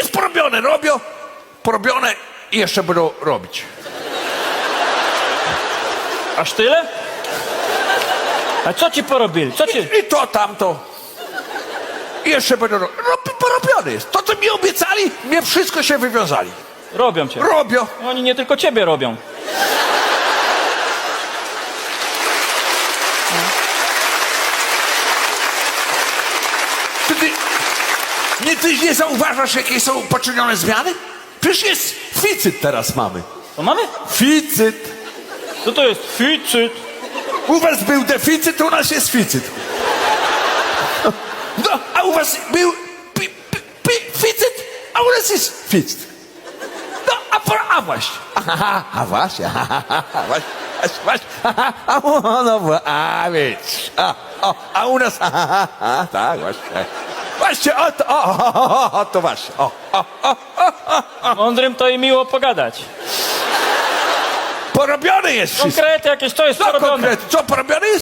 Jest porobione, robią, porobione i jeszcze będą robić. Aż tyle? A co ci porobili? Co ci... I to, tamto. I jeszcze będą ro- robi, porobione jest. To, co mi obiecali, mnie wszystko się wywiązali. Robią cię. Robią. Oni nie tylko ciebie robią. Nie, ty nie zauważasz, jakie są poczynione zmiany? Przecież jest ficyt teraz mamy. To mamy? Ficyt. Co to jest? Ficyt. U was był deficyt, u nas jest ficyt. No, a u was był pi, pi, pi, ficyt, a u nas jest ficyt. No, a, po, a właśnie. Aha, a właśnie, aha, właśnie, a, o, no, a wiesz, a, o, a u nas, aha, aha, tak, właśnie. Właśnie, o, to, o, o, o, o, to właśnie, o, o, o, Mądrym to i miło pogadać. porobione jest wszystko. Konkrety jakieś, co jest Co porobione? konkretnie, co porobione jest?